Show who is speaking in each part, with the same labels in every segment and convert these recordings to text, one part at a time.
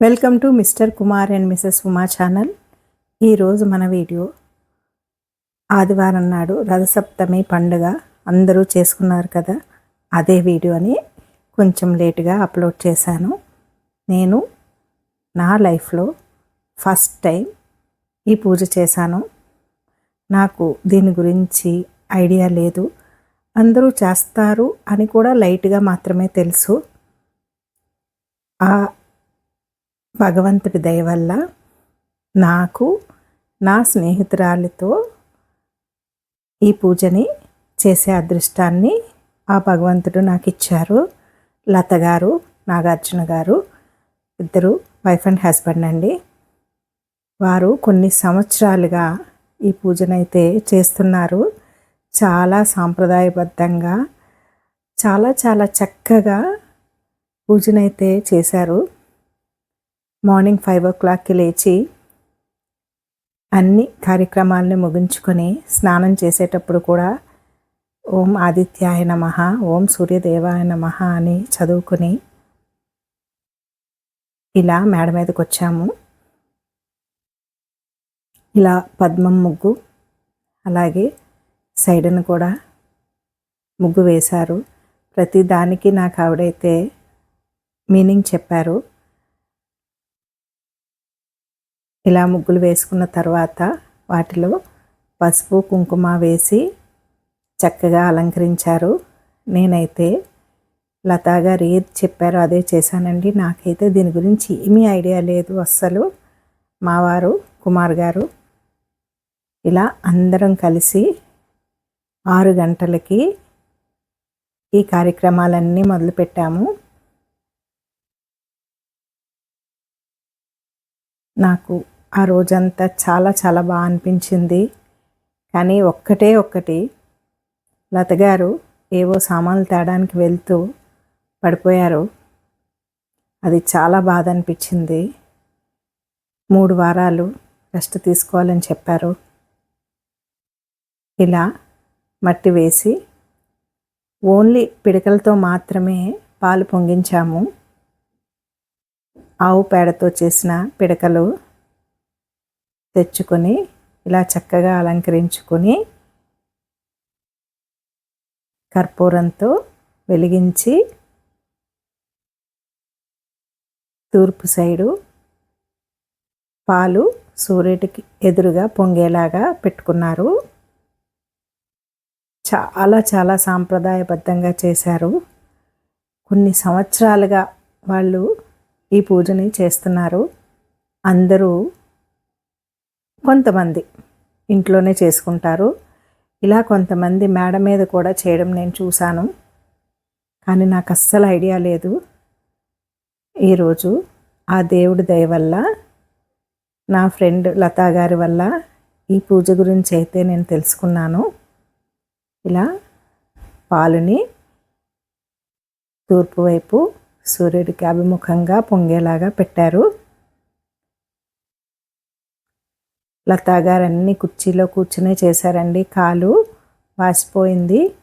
Speaker 1: Welcome to mister Kumar and missus Uma channel ఈరోజు మన video ఆదివారం నాడు రథసప్తమి పండుగ అందరూ చేసుకున్నారు కదా అదే వీడియోని కొంచెం లేటుగా అప్లోడ్ చేశాను. నేను నా లైఫ్లో ఫస్ట్ టైం ఈ పూజ చేశాను. నాకు దీని గురించి ఐడియా లేదు. అందరూ చేస్తారు అని కూడా లైట్గా మాత్రమే తెలుసు. ఆ భగవంతుడి దయ వల్ల నాకు నా స్నేహితురాలితో ఈ పూజని చేసే అదృష్టాన్ని ఆ భగవంతుడు నాకు ఇచ్చారు లత గారు నాగార్జున గారు ఇద్దరు వైఫ్ అండ్ హస్బెండ్ అండి. వారు కొన్ని సంవత్సరాలుగా ఈ పూజనైతే చేస్తున్నారు. చాలా సాంప్రదాయబద్ధంగా చాలా చాలా చక్కగా పూజనైతే చేశారు. మార్నింగ్ ఫైవ్ ఓ క్లాక్కి లేచి అన్ని కార్యక్రమాలను ముగించుకొని స్నానం చేసేటప్పుడు కూడా ఓం ఆదిత్యాయ నమ ఓం సూర్యదేవాయ నమ అని చదువుకుని ఇలా మేడ మీదకి వచ్చాము. ఇలా పద్మం ముగ్గు అలాగే సైడ్ను కూడా ముగ్గు వేశారు. ప్రతి దానికి నాకు ఆవిడైతే మీనింగ్ చెప్పారు. ఇలా ముగ్గులు వేసుకున్న తర్వాత వాటిలో పసుపు కుంకుమ వేసి చక్కగా అలంకరించారు. నేనైతే లతా గారు ఏది చెప్పారో అదే చేశానండి. నాకైతే దీని గురించి ఏమీ ఐడియా లేదు. అస్సలు మావారు కుమార్ గారు ఇలా అందరం కలిసి ఆరు గంటలకి ఈ కార్యక్రమాలన్నీ మొదలుపెట్టాము. నాకు ఆ రోజంతా చాలా చాలా బాగా అనిపించింది. కానీ ఒక్కటే ఒక్కటి లతగారు ఏవో సామాన్లు తేడానికి వెళ్తూ పడిపోయారు. అది చాలా బాధ అనిపించింది. మూడు వారాలు రెస్ట్ తీసుకోవాలని చెప్పారు. ఇలా మట్టి వేసి ఓన్లీ పిడకలతో మాత్రమే పాలు పొంగించాము. ఆవు పేడతో చేసిన పిడకలు తెచ్చుకొని ఇలా చక్కగా అలంకరించుకొని కర్పూరంతో వెలిగించి తూర్పు సైడు పాలు సూర్యుడికి ఎదురుగా పొంగేలాగా పెట్టుకున్నారు. చాలా చాలా సాంప్రదాయబద్ధంగా చేశారు. కొన్ని సంవత్సరాలుగా వాళ్ళు ఈ పూజని చేస్తున్నారు. అందరూ కొంతమంది ఇంట్లోనే చేసుకుంటారు. ఇలా కొంతమంది మేడ మీద కూడా చేయడం నేను చూశాను. కానీ నాకు అస్సలు ఐడియా లేదు. ఈరోజు ఆ దేవుడి దయ వల్ల నా ఫ్రెండ్ లతా గారి వల్ల ఈ పూజ గురించి అయితే నేను తెలుసుకున్నాను. ఇలా పాలుని తూర్పు వైపు సూర్యుడికి అభిముఖంగా పొంగేలాగా పెట్టారు. లతా గారు అన్ని కుర్చీలో కూర్చునే చేశారండి. కాలు వాసిపోయింది.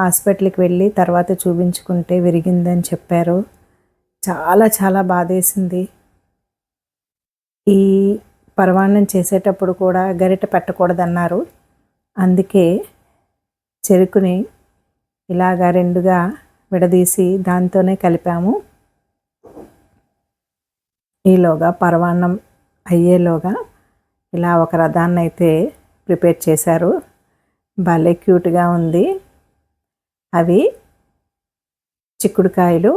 Speaker 1: హాస్పిటల్కి వెళ్ళి తర్వాత చూపించుకుంటే విరిగిందని చెప్పారు. చాలా చాలా బాధేసింది. ఈ పరమాన్నం చేసేటప్పుడు కూడా గరిట పెట్టకూడదన్నారు. అందుకే చెరుకుని ఇలాగా రెండుగా విడదీసి దాంతోనే కలిపాము. ఈలోగా పరవాన్నం అయ్యేలోగా ఇలా ఒక రథాన్ని అయితే ప్రిపేర్ చేశారు. భలే క్యూట్గా ఉంది. అవి చిక్కుడుకాయలు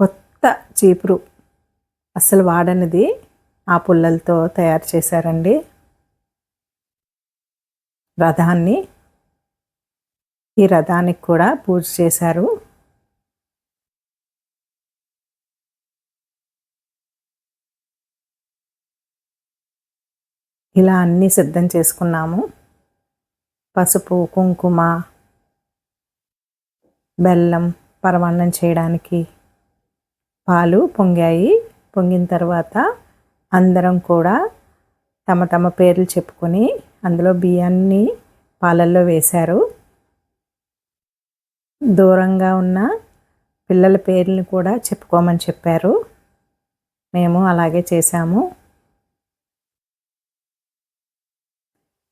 Speaker 1: కొత్త చీపురు అస్సలు వాడనిది ఆ పుల్లలతో తయారు చేశారండి. రథాన్ని ఈ రథానికి కూడా పూజ చేశారు. ఇలా అన్నీ సిద్ధం చేసుకున్నాము. పసుపు కుంకుమ బెల్లం పరమాన్నం చేయడానికి పాలు పొంగాయి. పొంగిన తర్వాత అందరం కూడా తమ తమ పేర్లు చెప్పుకొని అందులో బియ్యాన్ని పాలల్లో వేశారు. దూరంగా ఉన్న పిల్లల పేర్లను కూడా చెప్పుకోమని చెప్పారు. మేము అలాగే చేశాము.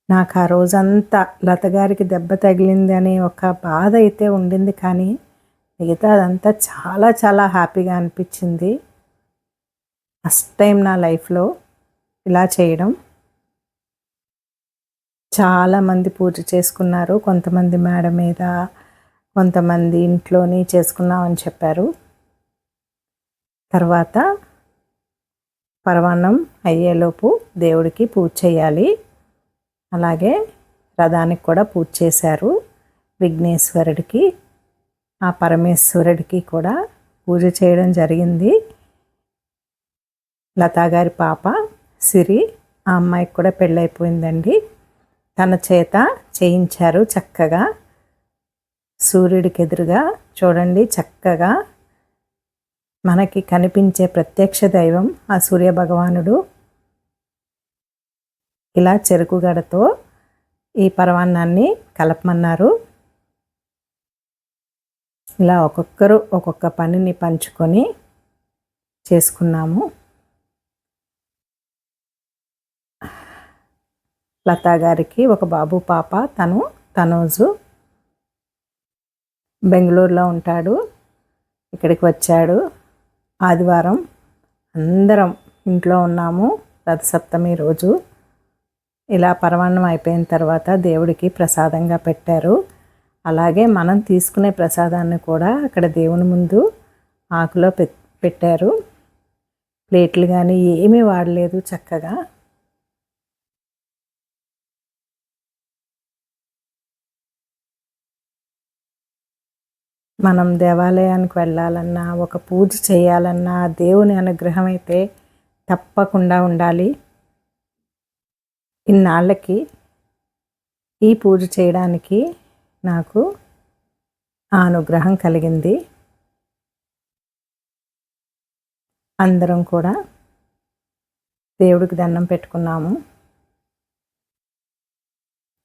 Speaker 1: నాకు ఆ రోజంతా లత గారికి దెబ్బ తగిలింది అనే ఒక బాధ అయితే ఉండింది కానీ మిగతా అదంతా చాలా చాలా హ్యాపీగా అనిపించింది. ఫస్ట్ టైం నా లైఫ్లో ఇలా చేయడం. చాలామంది పూజ చేసుకున్నారు. కొంతమంది మేడ మీద కొంతమంది ఇంట్లోని చేసుకున్నామని చెప్పారు. తర్వాత పరమాన్నం అయ్యేలోపు దేవుడికి పూజ చేయాలి. అలాగే రథానికి కూడా పూజ చేశారు. విఘ్నేశ్వరుడికి ఆ పరమేశ్వరుడికి కూడా పూజ చేయడం జరిగింది. లతా గారి పాప సిరి ఆ అమ్మాయికి కూడా పెళ్ళైపోయిందండి. తన చేత చేయించారు చక్కగా. సూర్యుడికి ఎదురుగా చూడండి చక్కగా మనకి కనిపించే ప్రత్యక్ష దైవం ఆ సూర్య భగవానుడు ఇలా చెరుకు గడతో ఈ పరమాన్నాన్ని కలపమన్నారు. ఇలా ఒక్కొక్కరు ఒక్కొక్క పనిని పంచుకొని చేసుకున్నాము. లతా గారికి ఒక బాబు పాప తను తనోజు బెంగళూరులో ఉంటాడు. ఇక్కడికి వచ్చాడు. ఆదివారం అందరం ఇంట్లో ఉన్నాము. రథసప్తమి రోజు. ఇలా పరమాన్నం అయిపోయిన తర్వాత దేవుడికి ప్రసాదంగా పెట్టారు. అలాగే మనం తీసుకునే ప్రసాదాన్ని కూడా అక్కడ దేవుని ముందు ఆకులో పెట్టారు. ప్లేట్లు కానీ ఏమీ వాడలేదు చక్కగా. మనం దేవాలయానికి వెళ్ళాలన్నా ఒక పూజ చేయాలన్నా దేవుని అనుగ్రహం అయితే తప్పకుండా ఉండాలి. ఇన్నాళ్ళకి ఈ పూజ చేయడానికి నాకు ఆ అనుగ్రహం కలిగింది. అందరం కూడా దేవుడికి దండం పెట్టుకున్నాము.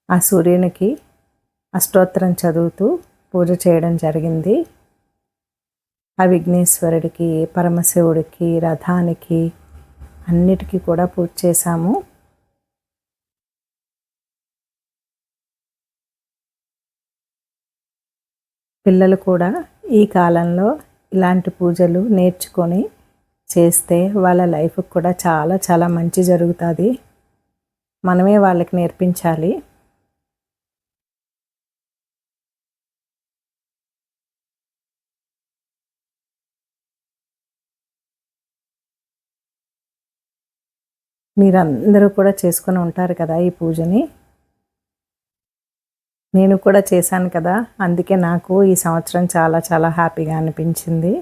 Speaker 1: ఆ సూర్యునికి అష్టోత్తరం చదువుతూ పూజ చేయడం జరిగింది. ఆ విఘ్నేశ్వరుడికి పరమశివుడికి రథానికి అన్నిటికీ కూడా పూజ చేశాము. పిల్లలు కూడా ఈ కాలంలో ఇలాంటి పూజలు నేర్చుకొని చేస్తే వాళ్ళ లైఫ్కి కూడా చాలా చాలా మంచి జరుగుతుంది. మనమే వాళ్ళకి నేర్పించాలి. మీరందరూ కూడా చేసుకొని ఉంటారు కదా ఈ పూజని? నేను కూడా చేశాను కదా. అందుకే నాకు ఈ సంవత్సరం చాలా చాలా హ్యాపీగా అనిపించింది.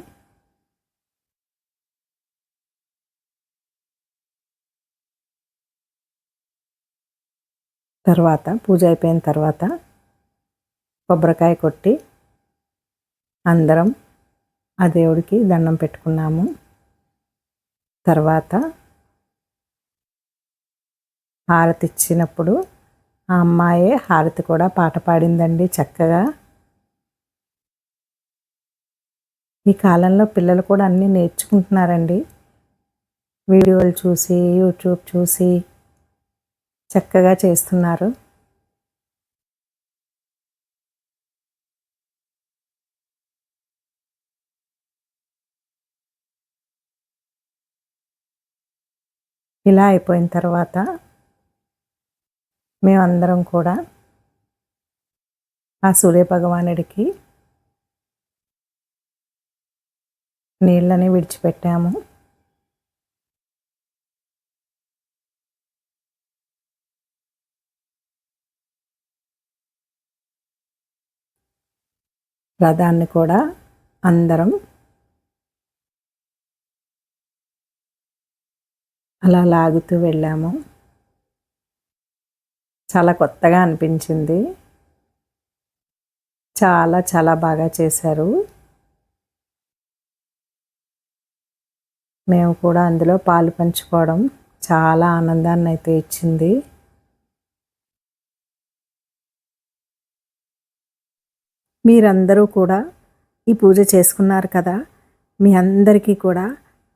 Speaker 1: తర్వాత పూజ అయిపోయిన తర్వాత కొబ్బరికాయ కొట్టి అందరం ఆ దేవుడికి దండం పెట్టుకున్నాము. తర్వాత హారతి ఇచ్చినప్పుడు ఆ అమ్మాయే హారతి కూడా పాట పాడిందండి చక్కగా. ఈ కాలంలో పిల్లలు కూడా అన్నీ నేర్చుకుంటున్నారండి. వీడియోలు చూసి యూట్యూబ్ చూసి చక్కగా చేస్తున్నారు. ఇలా అయిపోయిన తర్వాత మేమందరం కూడా ఆ సూర్య భగవానుడికి నీళ్ళని విడిచిపెట్టాము. రథాన్ని కూడా అందరం అలా లాగుతూ వెళ్ళాము. చాలా కొత్తగా అనిపించింది. చాలా చాలా బాగా చేశారు. మేము కూడా అందులో పాలు పంచుకోవడం చాలా ఆనందాన్ని అయితే ఇచ్చింది. మీరందరూ కూడా ఈ పూజ చేసుకున్నారు కదా? మీ అందరికీ కూడా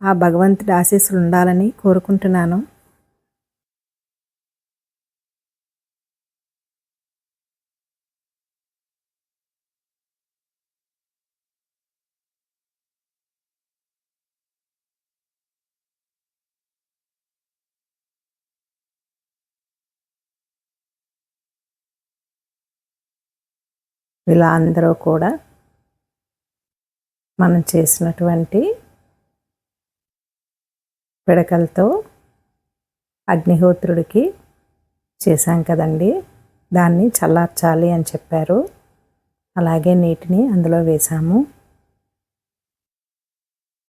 Speaker 1: ఆ భగవంతుడి ఆశీస్సులు ఉండాలని కోరుకుంటున్నాను. ఇలా అందరూ కూడా మనం చేసినటువంటి పిడకలతో అగ్నిహోత్రుడికి చేశాం కదండి. దాన్ని చల్లార్చాలి అని చెప్పారు. అలాగే నీటిని అందులో వేసాము